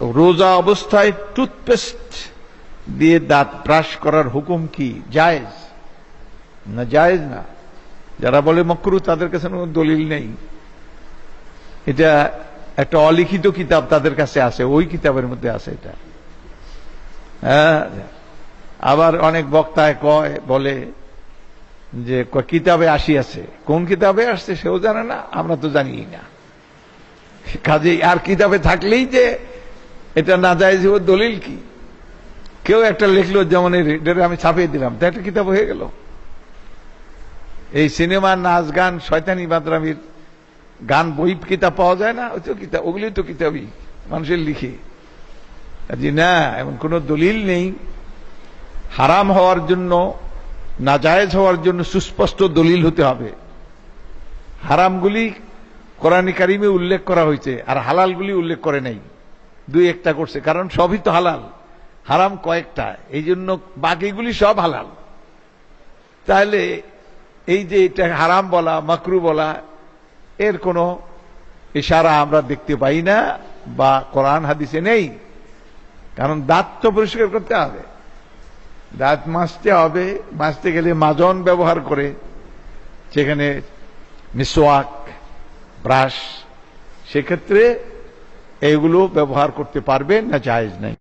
রোজা অবস্থায় টুথপেস্ট দিয়ে দাঁত ব্রাশ করার হুকুম কি? জায়েজ? না জায়েজ না। যারা বলে মকরু, তাদের কাছে কোনো দলিল নেই। এটা একটা অলিখিত কিতাব তাদের কাছে আছে, ওই কিতাবের মধ্যে আছে এটা। হ্যাঁ? আবার অনেক বক্তায় কয়, বলে যে কিতাবে আসি আছে। কোন কিতাবে আসছে সেও জানে না, আমরা তো জানি না। কাজেই আর কিতাবে থাকলেই যে এটা না যায় যে ওর দলিল কি? কেউ একটা লিখলো যেমন আমি ছাপিয়ে দিলাম, তা একটা কিতাব হয়ে গেল। এই সিনেমা নাচ গান শয়তানি বাদরামির গান, বই কিতাব পাওয়া যায় না? ওই তো কিতাব ওগুলি তো কিতাবই, মানুষের লিখে। জি না, এমন কোন দলিল নেই। হারাম হওয়ার জন্য, নাজায়েজ হওয়ার জন্য সুস্পষ্ট দলিল হতে হবে। হারামগুলি কোরআন কারিমে উল্লেখ করা হয়েছে, আর হালালগুলি উল্লেখ করে নাই। দুই একটা করছে, কারণ সবই তো হালাল। হারাম কয়েকটা এই জন্য বাকিগুলি সব হালাল। তাহলে এই যে এটা হারাম বলা, মাকরু বলা, এর কোনো ইশারা আমরা দেখতে পাই না বা কোরআন হাদিসে নেই। কারণ দাঁত তো পরিষ্কার করতে হবে। দাঁত মাজতে হবে, মাজতে গেলে মাজন ব্যবহার করে সেখানে মিসওয়াক, ব্রাশ, সেক্ষেত্রে এগুলো ব্যবহার করতে পারবে না জায়েজ নেই।